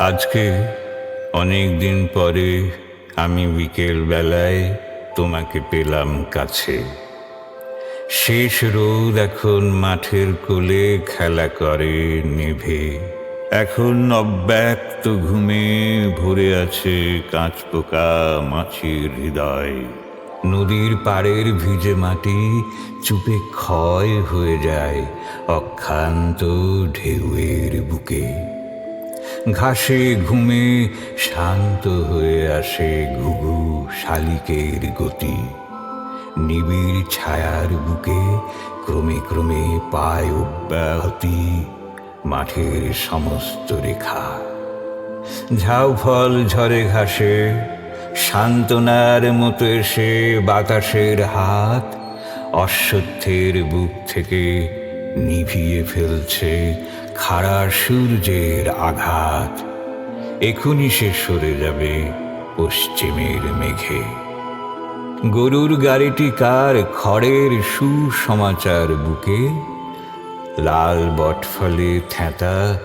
আজকে অনেক দিন পরে আমি বিকেল বেলায় তোমাকে পেলাম কাছে। শেষ রোদ এখন মাঠের কোলে খেলা করে নেভে। এখন অব্যক্ত ঘুমে ভরে আছে কাঁচ পোকা মাছির হৃদয়। নদীর পাড়ের ভিজে মাটি চুপে ক্ষয় হয়ে যায় অক্ষান্ত ঢেউয়ের বুকে। ঘাসে ঘুমে শান্ত হয়ে আসে ঘুঘু শালিকের গতি। নিবিড় ছায়ার বুকে ক্রমে ক্রমে পায় অব্যাহতি মাঠের সমস্ত রেখা। ঝাউ ফল ঝরে ঘাসে, সান্ত্বনার মতো এসে বাতাসের হাত, অশ্বত্থের বুক থেকে নিভিয়ে ফেলছে খাড়া সূর্যের আঘাত। এখনই সে সরে যাবে পশ্চিমের মেঘে। গরুর গাড়িটি কার খড়ের সুসমাচার বুকে? লাল বটফলে থ্যাঁতা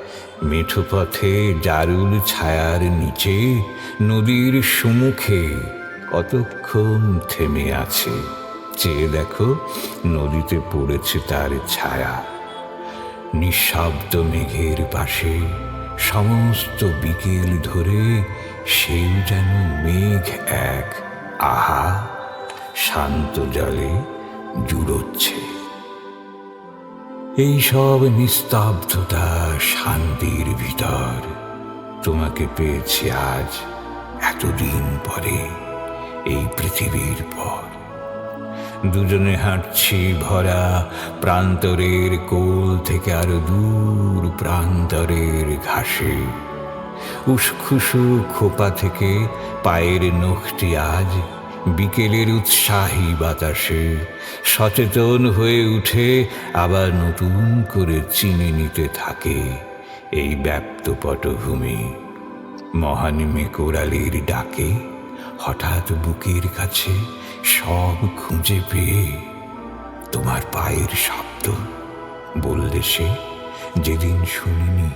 মেঠো পথে জারুল ছায়ার নিচে, নদীর সুমুখে কতক্ষণ থেমে আছে? চেয়ে দেখো, নদীতে পড়েছে তার ছায়া। নিঃশব্দ মেঘের পাশে সমস্ত বিকেল ধরে সেও যেন মেঘ এক। আহা, শান্ত জলে জুড়োচ্ছে। এই সব নিস্তব্ধতা শান্তির ভিতর তোমাকে পেয়েছি আজ এতদিন পরে, এই পৃথিবীর পর। দুজনে হাঁটছি ভরা প্রান্তরের কোল থেকে আরও দূর প্রান্তরের ঘাসে। উসখুসু খোপা থেকে পায়ের নখটি আজ বিকেলের উৎসাহী বাতাসে সচেতন হয়ে উঠে আবার নতুন করে চিনে নিতে থাকে এই ব্যপ্ত পটভূমি। মহানিমে কোরালির ডাকে হঠাৎ বুকের কাছে সব খুঁজে পেয়ে তোমার পায়ের শব্দ বললে সে যেদিন শুনিনি।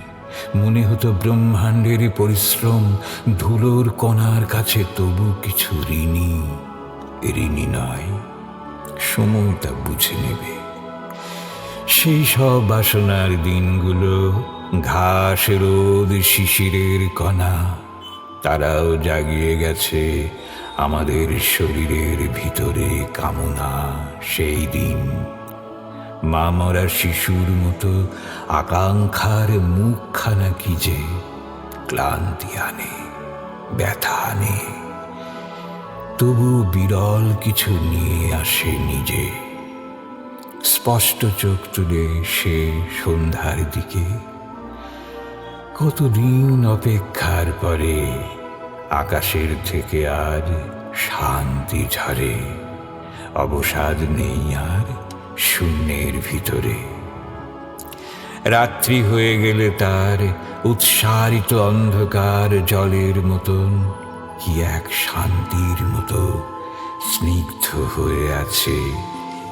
মনে হতো ব্রহ্মাণ্ডের পরিশ্রম ধুলোর কণার কাছে তবু কিছু ঋণী ঋণী নয় সময় তা বুঝে নেবে। সেই সব বাসনার দিনগুলো ঘাস, রোদ, শিশিরের কণা তারাও জাগিয়ে গেছে আমাদের শরীরের ভিতরে কামনা সেই দিন। মা মরা শিশুর মতো আকাঙ্ক্ষার মুখখানা কি যে ক্লান্তি আনে, ব্যথা আনে। তবু বিরল কিছু নিয়ে আসে নিজে। স্পষ্ট চোখ তুলে সে সন্ধ্যার দিকে। কতদিন অপেক্ষার পরে আকাশের থেকে আর শান্তি ঝরে। অবসাদ নেই আর শূন্যের ভিতরে। রাত্রি হয়ে গেলে তার উৎসারিত অন্ধকার জলের মতন কি এক শান্তির মতো স্নিগ্ধ হয়ে আছে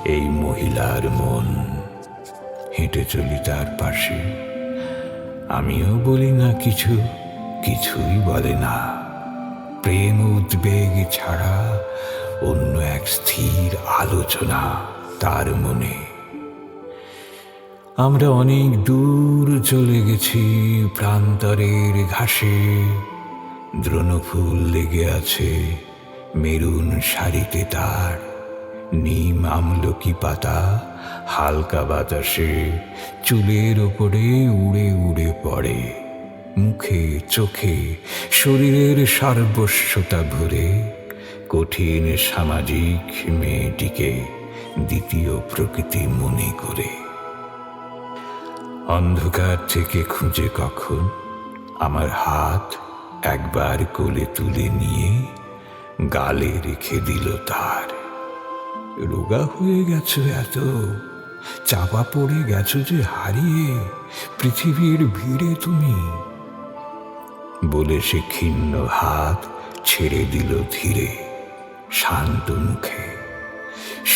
এই মহিলার মন। হেঁটে চলি তার পাশে। আমিও বলি না কিছু, কিছুই বলে না। প্রেম উদ্বেগ ছাড়া অন্য এক স্থির আলোচনা তার মনে। আমরা অনেক দূর চলে গেছি প্রান্তরের ঘাসে। দ্রোণফুল লেগে আছে মেরুন শাড়িতে তার। নিম আমলকি পাতা হালকা বাতাসে চুলের ওপরে উড়ে উড়ে পড়ে। মুখে, চোখে, শরীরের সর্বস্বতা ভরে কঠিন সামাজিক মেয়েটিকে দ্বিতীয় প্রকৃতি মনে করে। অন্ধকার থেকে খুঁজে কখন আমার হাত একবার কোলে তুলে নিয়ে গালে রেখে দিল তার। রোগা হয়ে গেছো এত, চাপা পড়ে গেছো যে হারিয়ে পৃথিবীর ভিড়ে তুমি বলে সে ক্ষীণ হাত ছেড়ে দিল ধীরে, শান্ত মুখে।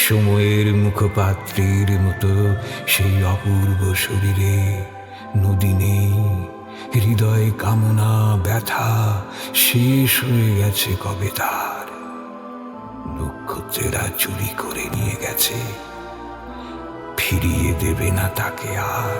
সময়ের মুখপাত্রের মতো সেই অপূর্ব শরীরে নদী নেই, হৃদয় কামনা ব্যথা শেষ হয়ে গেছে কবে তার। নক্ষত্রেরা চুরি করে নিয়ে গেছে, ফিরিয়ে দেবে না তাকে আর।